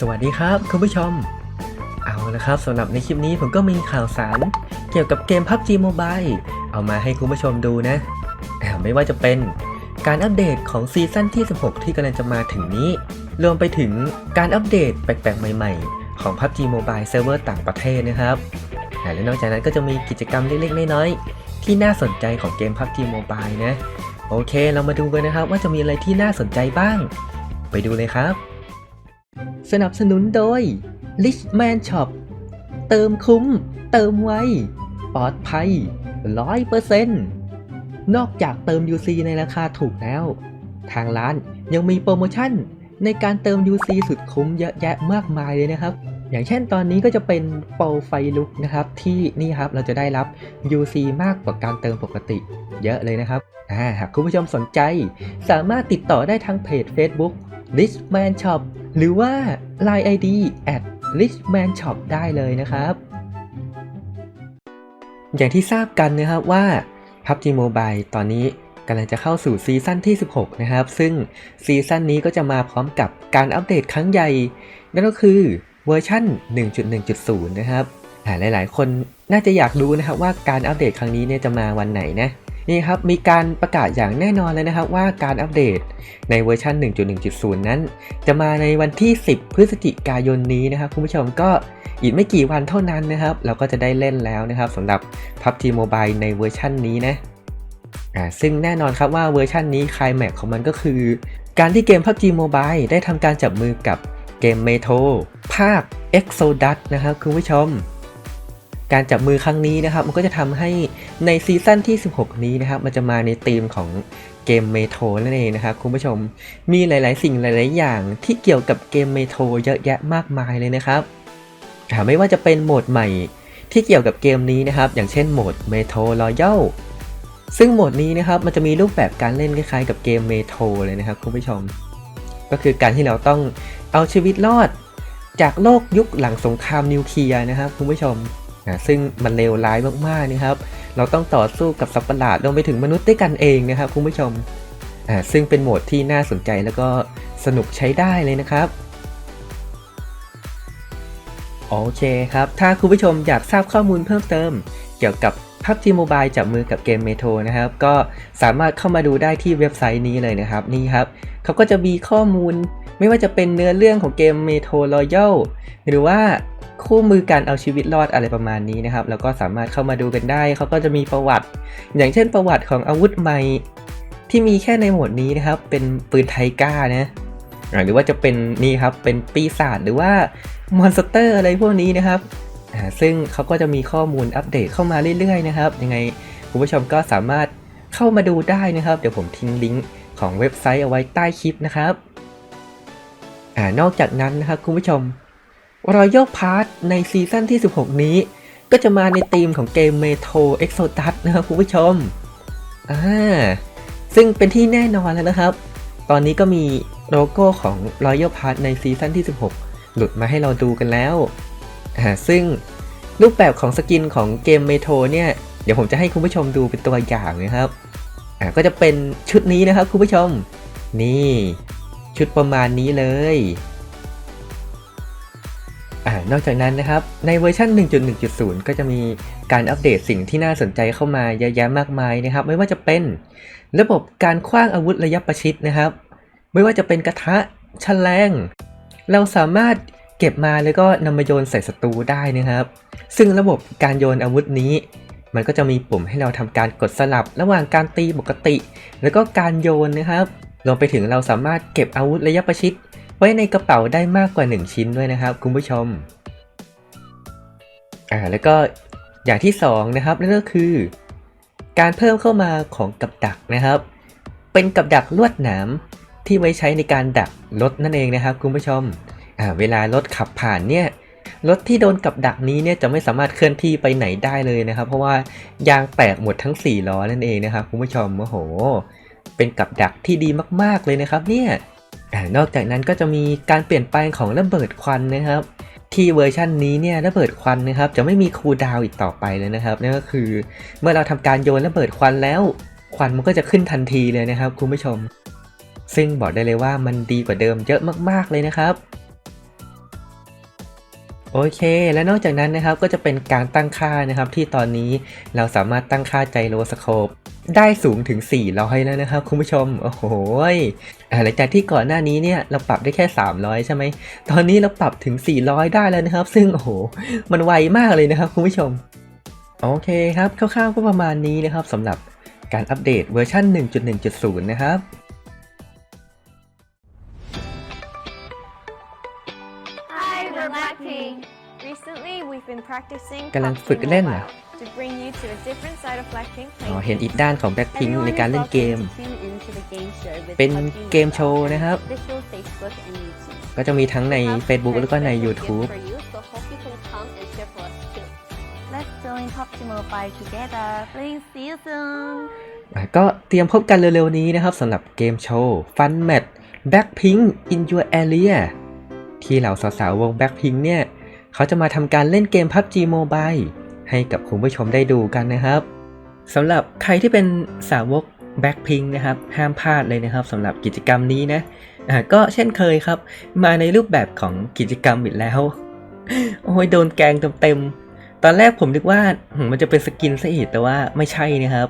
สวัสดีครับคุณผู้ชม เอาละครับสำหรับในคลิปนี้ผมก็มีข่าวสาร เกี่ยวกับเกม PUBG Mobile เอามาให้คุณผู้ชมดูนะ ไม่ว่าจะเป็นการอัปเดตของซีซั่นที่ 16 ที่กำลังจะมาถึงนี้ รวมไปถึงการอัปเดตแปลกๆ ใหม่ๆ ของ PUBG Mobile Server ต่างประเทศนะครับและนอกจากนั้นก็จะมีกิจกรรมเล็กๆ น้อยๆ ที่น่าสนใจของเกม PUBG Mobile นะ โอเค เรามาดูกันนะครับว่าจะมีอะไรที่น่าสนใจบ้าง ไปดูเลยครับ สนับสนุนโดย Richman Shop เติมคุ้ม เติมไวปลอดภัย100%นนอกจากเติม UC ในราคาถูกแล้ว ทางร้านยังมีโปรโมชั่นในการเติม UC สุดคุ้มเยอะแยะมากมายเลยนะครับ อย่างเช่นตอนนี้ก็จะเป็นโปรไฟลุกนะครับที่นี่ครับเราจะได้รับ UC มากกว่าการเติมปกติ เยอะเลยนะครับหากคุณผู้ชมสนใจ สามารถติดต่อได้ทางเพจ Facebook Richman Shop หรือว่า Line ID at Richman Shop ได้เลยนะครับ อย่างที่ทราบกันนะครับว่า PUBG Mobile ตอนนี้กำลังจะเข้าสู่ซีซั่นที่ 16 นะครับ ซึ่งซีซั่นนี้ก็จะมาพร้อมกับการอัปเดตครั้งใหญ่ นั่นก็คือเวอร์ชัน1.1.0 นะครับอ่าหลายๆคนน่าจะอยากรู้นะครับว่าการอัปเดตครั้งนี้เนี่ยจะมาวันไหนนะ นี่ครับมีการประกาศอย่างแน่นอนเลยนะครับว่าการอัปเดตในเวอร์ชัน 1.1.0 นั้น จะมาในวันที่ 10 พฤศจิกายนนี้นะครับคุณผู้ชมก็อีกไม่กี่วันเท่านั้นนะครับ เราก็จะได้เล่นแล้วนะครับสำหรับ PUBG Mobile ในเวอร์ชันนี้นะอ่าซึ่งแน่นอนครับว่าเวอร์ชันนี้คลายแม็กของมันก็คือ การที่เกม PUBG Mobile ได้ทำการจับมือกับเกม Metro ภาค Exodus นะครับคุณผู้ชม การจับมือครั้งนี้นะครับ มันก็จะทำให้ในซีซั่นที่ 16 นี้นะครับ มันจะมาในธีมของเกมเมโทรนั่นเองนะครับคุณผู้ชม มีหลาย ๆ สิ่งหลาย ๆ อย่างที่เกี่ยวกับเกมเมโทรเยอะแยะมากมายเลยนะครับไม่ว่าจะเป็นโหมดใหม่ที่เกี่ยวกับเกมนี้นะครับ อย่างเช่นโหมดเมโทรรอยัลซึ่งโหมดนี้นะครับ มันจะมีรูปแบบการเล่นคล้าย ๆ กับเกมเมโทรเลยนะครับคุณผู้ชม ก็คือการที่เราต้องเอาชีวิตรอด จากโลกยุคหลังสงครามนิวเคลียร์นะครับคุณผู้ชม นะซึ่งมันเลวร้ายมากๆนะครับ เราต้องต่อสู้กับสัตว์ประหลาดรวมไปถึงมนุษย์ด้วยกันเองนะครับคุณผู้ชมอ่าซึ่งเป็นโหมดที่น่าสนใจแล้วก็สนุกใช้ได้เลยนะครับโอเคครับ ถ้าคุณผู้ชมอยากทราบข้อมูลเพิ่มเติม เกี่ยวกับ PUBG Mobile จับมือกับเกม Metro นะครับ ก็สามารถเข้ามาดูได้ที่เว็บไซต์นี้เลยนะครับ นี่ครับเขาก็จะมีข้อมูล ไม่ว่าจะเป็นเนื้อเรื่องของเกม Metro Royal หรือว่าคู่มือการเอาชีวิตรอดอะไรประมาณนี้นะครับ แล้วก็สามารถเข้ามาดูกันได้ เขาก็จะมีประวัติ อย่างเช่นประวัติของอาวุธใหม่ ที่มีแค่ในโหมดนี้นะครับ เป็นปืนไทก้านะหรือว่าจะเป็นนี่ครับ เป็นปีศาจหรือว่ามอนสเตอร์อะไรพวกนี้นะครับ ซึ่งเขาก็จะมีข้อมูลอัปเดตเข้ามาเรื่อยๆนะครับ ยังไงคุณผู้ชมก็สามารถเข้ามาดูได้นะครับ เดี๋ยวผมทิ้งลิงก์ของเว็บไซต์เอาไว้ใต้คลิปนะครับ นอกจากนั้นนะครับคุณผู้ชม Royal Pass ในซีซั่นที่ 16 นี้ ก็จะมาในธีมของเกม Metro Exodus นะครับคุณผู้ชมอ่าซึ่งเป็นที่แน่นอนแล้วนะครับ ตอนนี้ก็มีโลโก้ของ Royal Pass ในซีซั่นที่ 16 หลุดมาให้เราดูกันแล้วอ่าซึ่งรูปแบบของสกินของเกม Metro เนี่ย เดี๋ยวผมจะให้คุณผู้ชมดูเป็นตัวอย่างนะครับอ่าก็จะเป็นชุดนี้นะครับคุณผู้ชม นี่ ชุดประมาณนี้เลยอ่านอกจากนั้นนะครับ ในเวอร์ชัน 1.1.0 ก็จะมีการอัปเดตสิ่งที่น่าสนใจเข้ามาเยอะแยะมากมายนะครับ ไม่ว่าจะเป็นระบบการคว้างอาวุธระยะประชิดนะครับ ไม่ว่าจะเป็นกระทะแฉลง เราสามารถเก็บมาแล้วก็นำมาโยนใส่ศัตรูได้นะครับ ซึ่งระบบการโยนอาวุธนี้ มันก็จะมีปุ่มให้เราทำการกดสลับ ระหว่างการตีปกติ แล้วก็การโยนนะครับ รวมไปถึงเราสามารถเก็บอาวุธระยะประชิด ไว้ในกระเป๋าได้มากกว่า 1 ชิ้นด้วยนะครับ คุณผู้ชม อ่าแล้วก็อย่างที่ 2 นะครับนั่นก็คือ การเพิ่มเข้ามาของกับดักนะครับ เป็นกับดักลวดหนามที่ไว้ใช้ในการดักรถนั่นเองนะครับคุณผู้ชมอ่าเวลารถขับผ่านเนี่ยรถที่โดนกับดักนี้เนี่ยจะไม่สามารถเคลื่อนที่ไปไหนได้เลยนะครับ เพราะว่ายางแตกหมดทั้ง 4 ล้อนั่นเองนะครับคุณผู้ชมโอ้โห เป็นกับดักที่ดีมากๆเลยนะครับเนี่ยนอกจากนั้นก็จะมีการเปลี่ยนแปลงของระเบิดควันนะครับ ที่เวอร์ชันนี้เนี่ยระเบิดควันนะครับ จะไม่มีคูลดาวอีกต่อไปเลยนะครับนั่นก็คือ เมื่อเราทำการโยนระเบิดควันแล้ว ควันมันก็จะขึ้นทันทีเลยนะครับคุณผู้ชม ซึ่งบอกได้เลยว่ามันดีกว่าเดิมเยอะมากๆเลยนะครับโอเค และนอกจากนั้นนะครับก็จะเป็นการตั้งค่านะครับที่ตอนนี้เราสามารถตั้งค่าไจโรสโคป ได้สูงถึง 400 แล้วนะครับคุณผู้ชม โอ้โหยอ่าหลังจากที่ก่อนหน้านี้เนี่ยเราปรับได้แค่ 300 ใช่ไหม ตอนนี้เราปรับถึง 400 ได้แล้วนะครับ ซึ่งโอ้โห มันไวมากเลยนะครับคุณผู้ชม โอเคครับคร่าวๆก็ประมาณนี้นะครับสำหรับการอัปเดตเวอร์ชัน1.1.0 นะครับ Hi, we're Blackpink. Recently, we've been practicing กำลัง PUBG ฝึกเล่นเหรอ Mobile to bring you to a different side of Blackpink อ๋อ playing เห็นอีก games. ด้านของ Blackpink ใน Everyone การ is เล่นเกม welcome to tune into the game show with เป็น PUBG เกมโชว์ Mobile นะครับ official Facebook and YouTube. ก็จะมีทั้งใน We have Facebook แล้วก็ใน prepared special YouTube gifts for you, so hope you can come and share for us too. Let's join PUBG Mobile together. Please see you soon. อะก็เตรียมพบกันเร็วๆนี้นะครับสำหรับเกมโชว์ Fun Match Blackpink in Your Area ที่เหล่าสาวๆวง Blackpink เนี่ย เขาจะมาทำการเล่นเกม PUBG Mobile ให้กับคุณผู้ชมได้ดูกันนะครับสำหรับใครที่เป็นสาวก Blackpink นะครับห้ามพลาดเลยนะครับสำหรับกิจกรรมนี้นะก็เช่นเคยครับ มาในรูปแบบของกิจกรรมอีกแล้ว โอ้ยโดนแกงเต็มๆตอนแรกผมนึกว่ามันจะเป็นสกินซะอีกแต่ว่าไม่ใช่นะครับ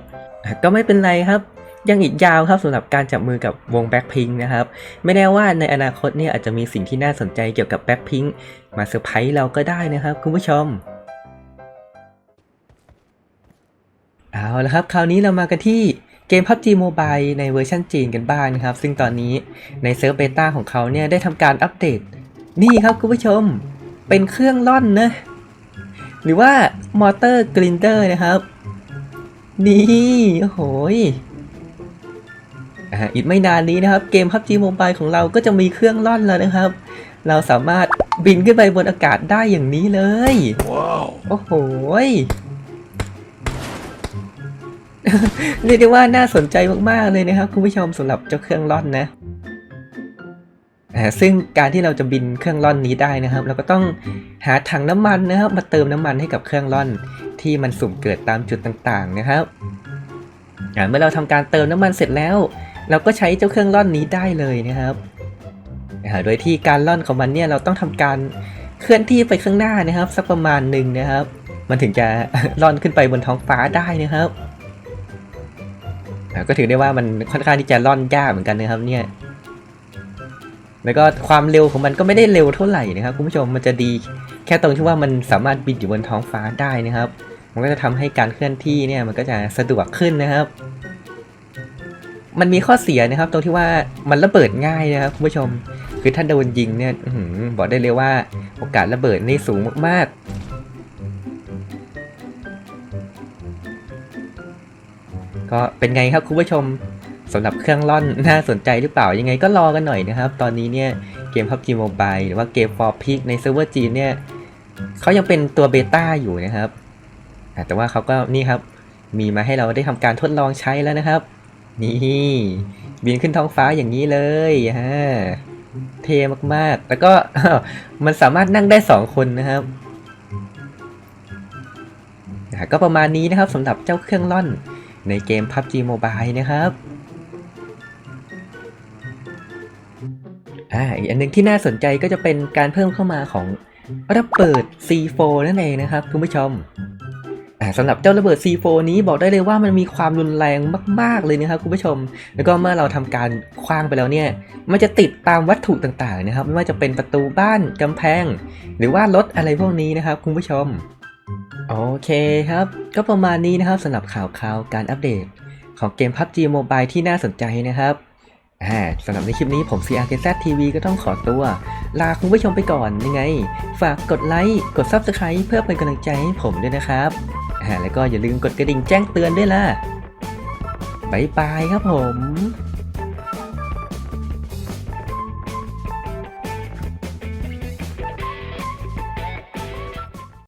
ก็ไม่เป็นไรครับ ยังอีกยาวครับสำหรับการจับมือกับวง Blackpink นะครับ ไม่แน่ว่าในอนาคตเนี่ยอาจจะมีสิ่งที่น่าสนใจเกี่ยวกับ Blackpink มาเซอร์ไพรส์เราก็ได้นะครับ คุณผู้ชม เอาละครับ คราวนี้เรามากันที่เกม PUBG Mobile ในเวอร์ชันจีนกันบ้างนะครับ ซึ่งตอนนี้ในเซิร์ฟเบต้าของเขาเนี่ยได้ทำการอัปเดต นี่ครับคุณผู้ชม เป็นเครื่องล่อนนะ หรือว่ามอเตอร์กรินเดอร์นะครับ นี่โอ้โหยอ่าอีกไม่นานนี้นะครับ เกม PUBG Mobile ของเราก็จะมีเครื่องล่อนแล้วนะครับ เราสามารถบินขึ้นไปบนอากาศได้อย่างนี้เลยโอ้โหย เรียกได้ว่าน่าสนใจมากๆเลยนะครับคุณผู้ชมสำหรับเจ้าเครื่องล่อนนะซึ่งการที่เราจะบินเครื่องล่อนนี้ได้นะครับ เราก็ต้องหาถังน้ำมันนะครับ มาเติมน้ำมันให้กับเครื่องล่อนที่มันสุ่มเกิดตามจุดต่างๆนะครับเมื่อเราทำการเติมน้ำมันเสร็จแล้ว เราก็ใช้เจ้าเครื่องล่อนนี้ได้เลยนะครับโดยที่การล่อนของมันเนี่ยเราต้องทำการเคลื่อนที่ไปข้างหน้านะครับ สักประมาณหนึ่งนะครับ มันถึงจะล่อนขึ้นไปบนท้องฟ้าได้นะครับ ก็ถือได้ว่ามันค่อนข้างที่จะล่อนยากเหมือนกันนะครับเนี่ย แล้วก็ความเร็วของมันก็ไม่ได้เร็วเท่าไหร่นะครับคุณผู้ชมมันจะดีแค่ตรงที่ว่ามันสามารถบินอยู่บนท้องฟ้าได้นะครับ มันก็จะทำให้การเคลื่อนที่เนี่ยมันก็จะสะดวกขึ้นนะครับ มันมีข้อเสียนะครับ ตรงที่ว่ามันระเบิดง่ายนะครับคุณผู้ชม คือถ้าโดนยิงเนี่ยอบอกได้เลยว่า โอกาสระเบิดนี่สูงมากๆ ก็เป็นไงครับคุณผู้ชมสำหรับเครื่องล่อนน่าสนใจหรือเปล่ายังไงก็รอกันหน่อยนะครับ ตอนนี้เนี่ยเกม PUBG Mobile หรือว่าเกม For Peak ในเซิร์ฟเวอร์จีนเนี่ยเขายังเป็นตัวเบต้าอยู่นะครับแต่ว่าเขาก็นี่ครับมีมาให้เราได้ทำการทดลองใช้แล้วนะครับ นี่บินขึ้นท้องฟ้าอย่างนี้เลยฮะเท่มากๆ แล้วก็มันสามารถนั่งได้ 2 คนนะครับก็ประมาณนี้นะครับสำหรับเจ้าเครื่องล่อน ในเกม PUBG Mobile นะครับอ่าอีกอันหนึงที่น่าสนใจก็จะเป็นการเพิ่มเข้ามาของระเบิด C4 นั่นเองนะครับคุณผู้ชมอ่าสำหรับเจ้าระเบิด C4 นี้บอกได้เลยว่ามันมีความรุนแรงมาก ๆ เลยนะครับคุณผู้ชม แล้วก็เมื่อเราทำการคว้างไปแล้วเนี่ย มันจะติดตามวัตถุต่าง ๆ นะครับ ไม่ว่าจะเป็นประตูบ้านกำแพง หรือว่ารถอะไรพวกนี้นะครับคุณผู้ชม โอเคครับ ก็ประมาณนี้นะครับสำหรับข่าวข่าวการอัปเดต ของเกม PUBG Mobile ที่น่าสนใจนะครับอ่าสำหรับในคลิปนี้ผม CRKZ TV ก็ต้องขอตัว ลาคุณผู้ชมไปก่อนยังไง ฝากกดไลค์ กด Subscribe เพื่อเป็นกำลังใจให้ผมด้วยนะครับอ่าแล้วก็อย่าลืมกดกระดิ่งแจ้งเตือนด้วยล่ะ บ๊ายบายครับผม